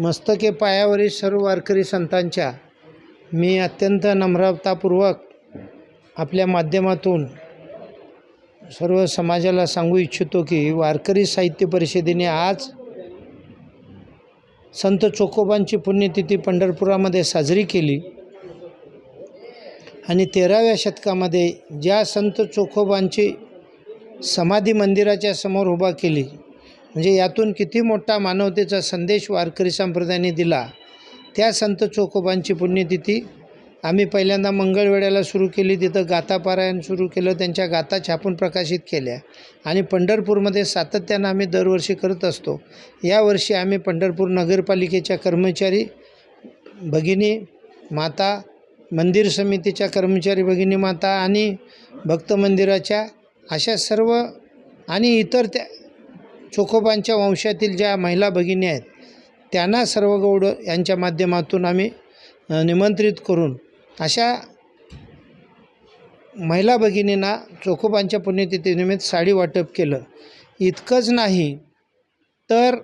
मस्तके पायावरील सर्व वारकरी संतांच्या मी अत्यंत नम्रतापूर्वक आपल्या माध्यमातून सर्व समाजाला सांगू इच्छितो की वारकरी साहित्य परिषदेने आज संत चोकोबांची पुण्यतिथी पंढरपुरामध्ये साजरी केली. आणि तेराव्या शतकामध्ये ज्या संत चोखोबांची समाधी मंदिराच्या समोर उभा केली म्हणजे यातून किती मोठा मानवतेचा संदेश वारकरी संप्रदायाने दिला त्या संत चोखोबांची पुण्यतिथी. आम्ही पहिल्यांदा मंगळवेड्याला सुरू केली तिथं गाथापारायण सुरू केलं त्यांच्या गाथा छापून प्रकाशित केल्या. आणि पंढरपूरमध्ये सातत्यानं आम्ही दरवर्षी करत असतो. यावर्षी आम्ही पंढरपूर नगरपालिकेच्या कर्मचारी भगिनी माता मंदिर समितीच्या कर्मचारी भगिनी माता आणि भक्त मंदिराच्या अशा सर्व आणि इतर त्या चोखोबांच्या वंशातील ज्या महिला भगिनी आहेत त्यांना सर्व गौड यांच्या माध्यमातून आम्ही निमंत्रित करून अशा महिला भगिनींना चोखोबांच्या पुण्यतिथीनिमित्त साडी वाटप केलं. इतकंच नाही तर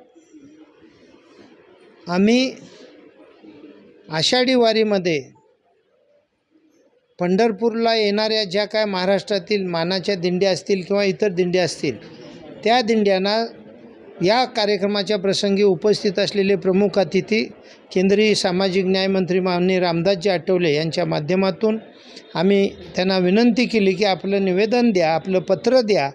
आम्ही आषाढी वारीमध्ये पंढरपूरला येणाऱ्या ज्या काय महाराष्ट्रातील मानाच्या दिंड्या असतील किंवा इतर दिंड्या असतील त्या दिंड्यांना या कार्यक्रमाच्या प्रसंगी उपस्थित असलेले प्रमुख अतिथी केंद्रीय सामाजिक न्यायमंत्री माननीय रामदासजी आठवले यांच्या माध्यमातून आम्ही त्यांना विनंती केली की आपलं निवेदन द्या आपलं पत्र द्या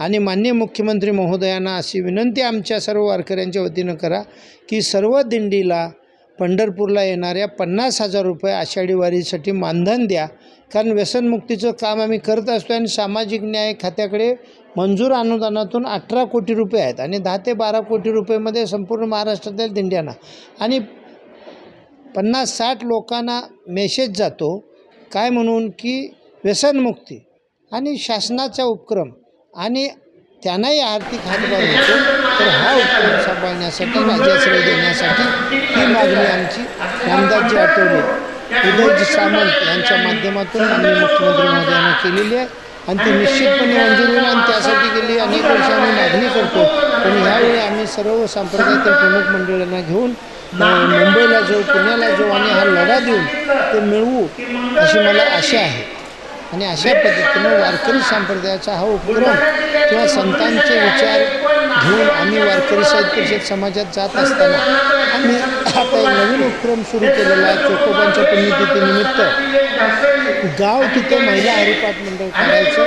आणि मान्य मुख्यमंत्री महोदयांना अशी विनंती आमच्या सर्व वारकऱ्यांच्या वतीनं करा की सर्व दिंडीला पंढरपूरला येणाऱ्या पन्नास हजार रुपये आषाढी वारीसाठी मानधन द्या. कारण व्यसनमुक्तीचं काम आम्ही करत असतो आणि सामाजिक न्याय खात्याकडे मंजूर अनुदानातून अठरा कोटी रुपये आहेत आणि दहा ते बारा कोटी रुपयेमध्ये संपूर्ण महाराष्ट्रातील दिंड्यांना. आणि पन्नास साठ लोकांना मेसेज जातो काय म्हणून? की व्यसनमुक्ती आणि शासनाचा उपक्रम आणि त्यांनाही आर्थिक हातभार होतो. तर हा उपक्रम सांभाळण्यासाठी राज्याश्रय देण्यासाठी ही मागणी आमची रामदासजी आठवले. उदयजी सामंत यांच्या माध्यमातून आम्ही मुख्यमंत्री महोदयांना केलेली आहे. आणि ती निश्चितपणे मंजूर होईल आणि त्यासाठी गेली अनेक वर्ष आम्ही मागणी करतो. पण ह्यावेळी आम्ही सर्व संप्रदायातील प्रमुख मंडळांना घेऊन मुंबईला जाऊ पुण्याला जाऊ आणि हा लढा देऊन ते मिळवू अशी मला आशा आहे. आणि अशा पद्धतीनं वारकरी संप्रदायाचा हा उपक्रम किंवा संतांचे विचार घेऊन आम्ही वारकरी साहित्य परिषद समाजात जात असताना आम्ही आता एक नवीन उपक्रम सुरू केलेला आहे. चोकोबांच्या पुण्यतिथीनिमित्त गाव तिथं महिला हरिपाठ मंडळ काढायचं.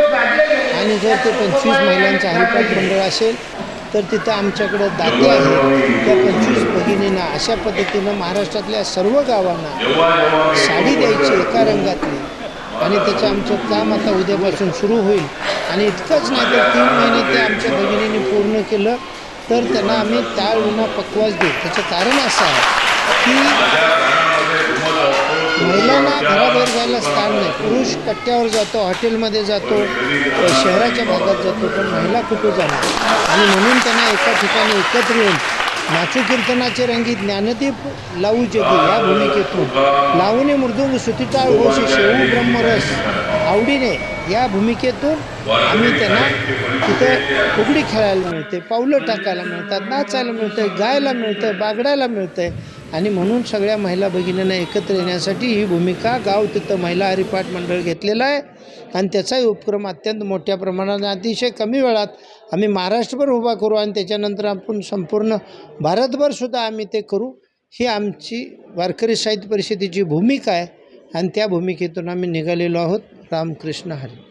आणि जर ते पंचवीस महिलांचं हरिपाठ मंडळ असेल तर तिथं आमच्याकडं दाते आहेत. त्या पंचवीस भगिनींना अशा पद्धतीनं महाराष्ट्रातल्या सर्व गावांना साडी द्यायची एका रंगातली. आणि त्याचं आमचं काम आता उद्यापासून सुरू होईल. आणि इतकंच नाही तर तीन महिने ते आमच्या भगिनीने पूर्ण केलं तर त्यांना आम्ही टाळ विना पकवास देऊ. त्याचं कारण असं आहे की महिलांना घराबाहेर जायला स्थान नाही. पुरुष कट्ट्यावर जातो हॉटेलमध्ये जातो शहराच्या भागात जातो पण महिला कुठे जाणार? आणि म्हणून त्यांना एका ठिकाणी एकत्र येऊन नाचू कीर्तनाचे रंगी ज्ञानदीप लावू जगी या भूमिकेतून. लावणी मृदुंग सुतिताळ घोष शेवू ब्रह्मरस आवडीने या भूमिकेतून आम्ही त्यांना तिथं फुगडी खेळायला मिळते पावलं टाकायला मिळतात नाचायला मिळतं गायला मिळतं बागडायला मिळतं आणि म्हणून सगळ्या महिला भगिनींना एकत्र येण्यासाठी ही भूमिका गाव तिथं महिला हरिपाठ मंडळ घेतलेलं आहे. आणि त्याचाही उपक्रम अत्यंत मोठ्या प्रमाणात अतिशय कमी वेळात आम्ही महाराष्ट्रभर उभा करू आणि त्याच्यानंतर आपण संपूर्ण भारतभरसुद्धा आम्ही ते करू. ही आमची वारकरी साहित्य परिषदेची भूमिका आहे. आणि त्या भूमिकेतून आम्ही निघालेलो आहोत. रामकृष्ण हरी.